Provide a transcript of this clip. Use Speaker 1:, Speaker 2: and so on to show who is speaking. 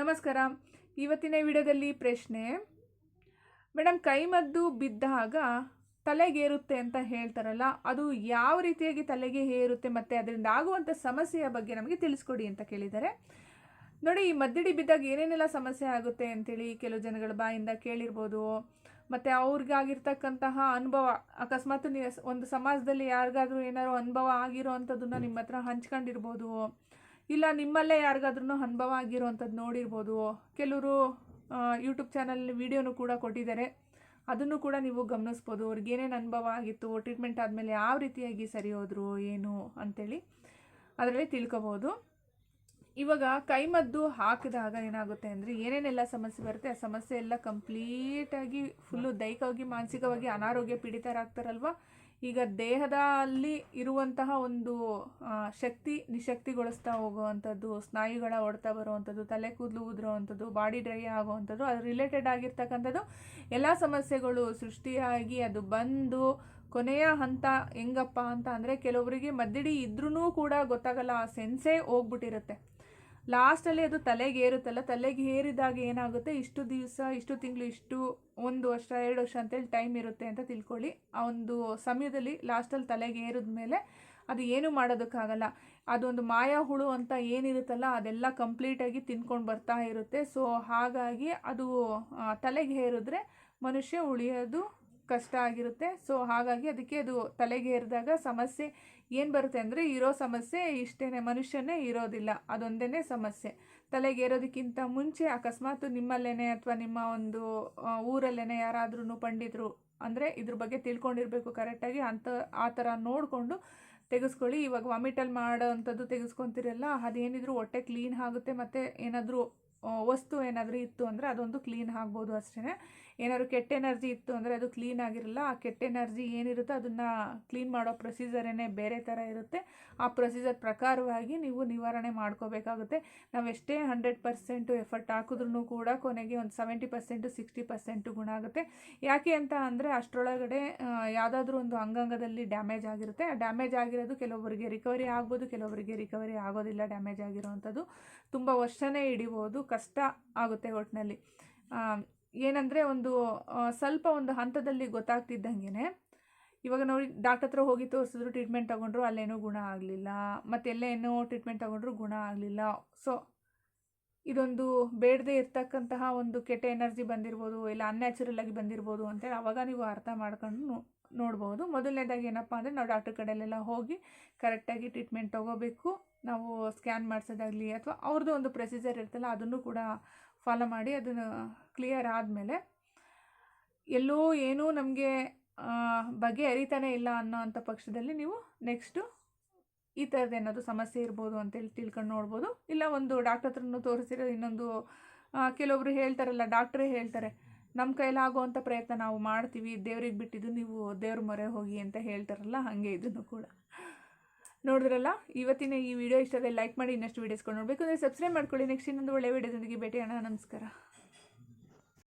Speaker 1: ನಮಸ್ಕಾರ. ಇವತ್ತಿನ ವಿಡಿಯೋದಲ್ಲಿ ಪ್ರಶ್ನೆ ಮೇಡಮ್ ಕೈಮದ್ದು ಬಿದ್ದಾಗ ತಲೆಗೇರುತ್ತೆ ಅಂತ ಹೇಳ್ತಾರಲ್ಲ, ಅದು ಯಾವ ರೀತಿಯಾಗಿ ತಲೆಗೆ ಏರುತ್ತೆ ಮತ್ತು ಅದರಿಂದ ಆಗುವಂಥ ಸಮಸ್ಯೆಯ ಬಗ್ಗೆ ನಮಗೆ ತಿಳಿಸ್ಕೊಡಿ ಅಂತ ಕೇಳಿದ್ದಾರೆ. ನೋಡಿ, ಈ ಮದ್ದಿಡಿ ಬಿದ್ದಾಗ ಏನೇನೆಲ್ಲ ಸಮಸ್ಯೆ ಆಗುತ್ತೆ ಅಂತೇಳಿ ಕೆಲವು ಜನಗಳ ಬಾಯಿಂದ ಕೇಳಿರ್ಬೋದು. ಮತ್ತು ಅವ್ರಿಗಾಗಿರ್ತಕ್ಕಂತಹ ಅನುಭವ, ಅಕಸ್ಮಾತ್ ನೀವು ಒಂದು ಸಮಾಜದಲ್ಲಿ ಯಾರಿಗಾದ್ರೂ ಏನಾದ್ರು ಅನುಭವ ಆಗಿರೋ ಅಂಥದ್ದನ್ನು ನಿಮ್ಮ ಹತ್ರ ಹಂಚ್ಕೊಂಡಿರ್ಬೋದು. ಇಲ್ಲ, ನಿಮ್ಮಲ್ಲೇ ಯಾರಿಗಾದ್ರೂ ಅನುಭವ ಆಗಿರುವಂಥದ್ದು ನೋಡಿರ್ಬೋದು. ಕೆಲವರು ಯೂಟ್ಯೂಬ್ ಚಾನಲ್ ವೀಡಿಯೋನು ಕೂಡ ಕೊಟ್ಟಿದ್ದಾರೆ. ಅದನ್ನು ಕೂಡ ನೀವು ಗಮನಿಸ್ಬೋದು. ಏನೇನು ಅನುಭವ ಆಗಿತ್ತು ಟ್ರೀಟ್ಮೆಂಟ್ ಆದಮೇಲೆ ಯಾವ ರೀತಿಯಾಗಿ ಸರಿ ಹೋದರು ಏನು ಅಂಥೇಳಿ ಅದರಲ್ಲಿ ತಿಳ್ಕೊಬೋದು. ಇವಾಗ ಕೈಮದ್ದು ಹಾಕಿದಾಗ ಏನಾಗುತ್ತೆ ಅಂದರೆ, ಏನೇನೆಲ್ಲ ಸಮಸ್ಯೆ ಬರುತ್ತೆ, ಆ ಸಮಸ್ಯೆ ಎಲ್ಲ ಕಂಪ್ಲೀಟಾಗಿ ಫುಲ್ಲು ದೈಹಿಕವಾಗಿ, ಮಾನಸಿಕವಾಗಿ ಅನಾರೋಗ್ಯ ಪೀಡಿತರಾಗ್ತಾರಲ್ವ? ಈಗ ದೇಹದಲ್ಲಿ ಇರುವಂತಹ ಒಂದು ಶಕ್ತಿ ನಿಶಕ್ತಿಗೊಳಿಸ್ತಾ ಹೋಗುವಂಥದ್ದು, ಸ್ನಾಯುಗಳ ಹೊಡ್ತಾ ಬರುವಂಥದ್ದು, ತಲೆ ಕೂದಲು ಉದುರುವಂಥದ್ದು, ಬಾಡಿ ಡ್ರೈ ಆಗುವಂಥದ್ದು, ಅದು ರಿಲೇಟೆಡ್ ಆಗಿರ್ತಕ್ಕಂಥದ್ದು, ಎಲ್ಲ ಸಮಸ್ಯೆಗಳು ಸೃಷ್ಟಿಯಾಗಿ ಅದು ಬಂದು ಕೊನೆಯ ಹಂತ ಹೆಂಗಪ್ಪ ಅಂತ ಅಂದರೆ ಕೆಲವರಿಗೆ ಮದ್ದಿಡಿ ಇದ್ರೂ ಕೂಡ ಗೊತ್ತಾಗಲ್ಲ, ಆ ಸೆನ್ಸೇ ಹೋಗ್ಬಿಟ್ಟಿರುತ್ತೆ. ಲಾಸ್ಟಲ್ಲಿ ಅದು ತಲೆಗೆ ಏರುತ್ತಲ್ಲ ತಲೆಗೆ ಏರಿದಾಗ ಏನಾಗುತ್ತೆ? ಇಷ್ಟು ದಿವಸ, ಇಷ್ಟು ತಿಂಗಳು, ಇಷ್ಟು ಒಂದು ವರ್ಷ, ಎರಡು ವರ್ಷ ಅಂತೇಳಿ ಟೈಮ್ ಇರುತ್ತೆ ಅಂತ ತಿಳ್ಕೊಳ್ಳಿ. ಆ ಒಂದು ಸಮಯದಲ್ಲಿ ಲಾಸ್ಟಲ್ಲಿ ತಲೆಗೆ ಏರಿದ ಮೇಲೆ ಅದು ಏನು ಮಾಡೋದಕ್ಕಾಗಲ್ಲ. ಅದೊಂದು ಮಾಯಾ ಹುಳು ಅಂತ ಏನಿರುತ್ತಲ್ಲ, ಅದೆಲ್ಲ ಕಂಪ್ಲೀಟಾಗಿ ತಿನ್ಕೊಂಡು ಬರ್ತಾ ಇರುತ್ತೆ. ಸೊ ಹಾಗಾಗಿ ಅದು ತಲೆಗೆ ಹೇರಿದ್ರೆ ಮನುಷ್ಯ ಉಳಿಯೋದು ಕಷ್ಟ ಆಗಿರುತ್ತೆ. ಸೊ ಹಾಗಾಗಿ ಅದಕ್ಕೆ ಅದು ತಲೆಗೆ ಏರಿದಾಗ ಸಮಸ್ಯೆ ಏನು ಬರುತ್ತೆ ಅಂದರೆ ಇರೋ ಸಮಸ್ಯೆ ಇಷ್ಟೇ ಮನುಷ್ಯನೇ ಇರೋದಿಲ್ಲ. ಅದೊಂದೇ ಸಮಸ್ಯೆ. ತಲೆಗೆ ಏರೋದಕ್ಕಿಂತ ಮುಂಚೆ ಅಕಸ್ಮಾತ್ ನಿಮ್ಮಲ್ಲೇ ಅಥವಾ ನಿಮ್ಮ ಒಂದು ಊರಲ್ಲೇ ಯಾರಾದ್ರೂ ಪಂಡಿತರು ಅಂದರೆ ಇದ್ರ ಬಗ್ಗೆ ತಿಳ್ಕೊಂಡಿರಬೇಕು ಕರೆಕ್ಟಾಗಿ ಅಂತ, ಆ ಥರ ನೋಡಿಕೊಂಡು ತೆಗೆಸ್ಕೊಳ್ಳಿ. ಇವಾಗ ವಾಮಿಟಲ್ಲಿ ಮಾಡೋ ಅಂಥದ್ದು ತೆಗೆಸ್ಕೊತಿರಲ್ಲ, ಅದೇನಿದ್ರು ಹೊಟ್ಟೆ ಕ್ಲೀನ್ ಆಗುತ್ತೆ ಮತ್ತು ಏನಾದರೂ ವಸ್ತು ಏನಾದರೂ ಇತ್ತು ಅಂದರೆ ಅದೊಂದು ಕ್ಲೀನ್ ಆಗ್ಬೋದು ಅಷ್ಟೇ ಏನಾದ್ರು ಕೆಟ್ಟ ಎನರ್ಜಿ ಇತ್ತು ಅಂದರೆ ಅದು ಕ್ಲೀನ್ ಆಗಿರಲ್ಲ. ಆ ಕೆಟ್ಟ ಎನರ್ಜಿ ಏನಿರುತ್ತೋ ಅದನ್ನು ಕ್ಲೀನ್ ಮಾಡೋ ಪ್ರೊಸೀಜರೇ ಬೇರೆ ಥರ ಇರುತ್ತೆ. ಆ ಪ್ರೊಸೀಜರ್ ಪ್ರಕಾರವಾಗಿ ನೀವು ನಿವಾರಣೆ ಮಾಡ್ಕೋಬೇಕಾಗುತ್ತೆ. ನಾವು ಎಷ್ಟೇ ಹಂಡ್ರೆಡ್ ಪರ್ಸೆಂಟು ಎಫರ್ಟ್ ಹಾಕಿದ್ರೂ ಕೂಡ ಕೊನೆಗೆ ಒಂದು ಸೆವೆಂಟಿ ಪರ್ಸೆಂಟು ಸಿಕ್ಸ್ಟಿ ಪರ್ಸೆಂಟು ಗುಣ ಆಗುತ್ತೆ. ಯಾಕೆ ಅಂತ ಅಂದರೆ ಅಷ್ಟರೊಳಗಡೆ ಯಾವುದಾದ್ರೂ ಒಂದು ಅಂಗಾಂಗದಲ್ಲಿ ಡ್ಯಾಮೇಜ್ ಆಗಿರುತ್ತೆ. ಆ ಡ್ಯಾಮೇಜ್ ಆಗಿರೋದು ಕೆಲವೊಬ್ಬರಿಗೆ ರಿಕವರಿ ಆಗ್ಬೋದು, ಕೆಲವೊಬ್ಬರಿಗೆ ರಿಕವರಿ ಆಗೋದಿಲ್ಲ ಡ್ಯಾಮೇಜ್ ಆಗಿರೋವಂಥದ್ದು ತುಂಬ ವರ್ಷನೇ ಹಿಡಿಬೋದು. ಕಷ್ಟ ಆಗುತ್ತೆ ಒಟ್ಟಿನಲ್ಲಿ ಏನಂದರೆ ಒಂದು ಸ್ವಲ್ಪ ಒಂದು ಹಂತದಲ್ಲಿ ಗೊತ್ತಾಗ್ತಿದ್ದಂಗೆ ಇವಾಗ ನೋಡಿ, ಡಾಕ್ಟರ್ ಹತ್ರ ಹೋಗಿ ತೋರಿಸಿದ್ರು ಟ್ರೀಟ್ಮೆಂಟ್ ತೊಗೊಂಡ್ರು ಅಲ್ಲೇನೂ ಗುಣ ಆಗಲಿಲ್ಲ. ಮತ್ತು ಎಲ್ಲೇನೋ ಟ್ರೀಟ್ಮೆಂಟ್ ತೊಗೊಂಡ್ರು ಗುಣ ಆಗಲಿಲ್ಲ. ಸೊ, ಇದೊಂದು ಬೇಡದೇ ಇರ್ತಕ್ಕಂತಹ ಒಂದು ಕೆಟ್ಟ ಎನರ್ಜಿ ಬಂದಿರ್ಬೋದು, ಇಲ್ಲ ಅನ್ಯಾಚುರಲ್ ಆಗಿ ಬಂದಿರ್ಬೋದು ಅಂತೇಳಿ ಅವಾಗ ನೀವು ಅರ್ಥ ಮಾಡ್ಕೊಂಡು ನೋಡ್ಬೋದು. ಮೊದಲನೇದಾಗಿ ಏನಪ್ಪ ಅಂದರೆ ನಾವು ಡಾಕ್ಟರ್ ಕಡೆಯಲ್ಲೆಲ್ಲ ಹೋಗಿ ಕರೆಕ್ಟಾಗಿ ಟ್ರೀಟ್ಮೆಂಟ್ ತೊಗೋಬೇಕು. ನಾವು ಸ್ಕ್ಯಾನ್ ಮಾಡಿಸೋದಾಗಲಿ ಅಥವಾ ಅವ್ರದ್ದು ಒಂದು ಪ್ರೊಸೀಜರ್ ಇರ್ತಲ್ಲ ಅದನ್ನು ಕೂಡ ಫಾಲೋ ಮಾಡಿ ಅದನ್ನು ಕ್ಲಿಯರ್ ಆದಮೇಲೆ ಎಲ್ಲೋ ಏನೂ ನಮಗೆ ಬಗೆ ಅರಿತಾನೆ ಇಲ್ಲ ಅನ್ನೋ ಅಂಥ ಪಕ್ಷದಲ್ಲಿ ನೀವು ನೆಕ್ಸ್ಟು ಈ ಥರದ್ದು ಏನಾದರೂ ಸಮಸ್ಯೆ ಇರ್ಬೋದು ಅಂತೇಳಿ ತಿಳ್ಕೊಂಡು ನೋಡ್ಬೋದು. ಇಲ್ಲ ಒಂದು ಡಾಕ್ಟರ್ ಹತ್ರನೂ ತೋರಿಸಿರೋ ಇನ್ನೊಂದು ಕೆಲವೊಬ್ರು ಹೇಳ್ತಾರಲ್ಲ ಡಾಕ್ಟ್ರೇ ಹೇಳ್ತಾರೆ ನಮ್ಮ ಕೈಲಾಗುವಂಥ ಪ್ರಯತ್ನ ನಾವು ಮಾಡ್ತೀವಿ, ದೇವ್ರಿಗೆ ಬಿಟ್ಟಿದ್ದು ನೀವು ದೇವ್ರ ಮೊರೆ ಹೋಗಿ ಅಂತ ಹೇಳ್ತಾರಲ್ಲ, ಹಾಗೆ ಇದನ್ನು ಕೂಡ. ನೋಡಿದ್ರಲ್ಲ, ಇವತ್ತಿನ ಈ ವಿಡಿಯೋ ಇಷ್ಟದಲ್ಲಿ ಲೈಕ್ ಮಾಡಿ ಇನ್ನಷ್ಟು ವೀಡಿಯೋಸ್ಕೊಂಡು ನೋಡಬೇಕು. ಅಂದರೆ ಸಬ್ಸ್ಕ್ರೈಬ್ ಮಾಡ್ಕೊಳ್ಳಿ. ನೆಕ್ಸ್ಟ್ ಇನ್ನೊಂದು ಒಳ್ಳೆ ವಿಡಿಯೋದೊಂದಿಗೆ ಭೇಟಿ ಅಣ್ಣ ನಮಸ್ಕಾರ.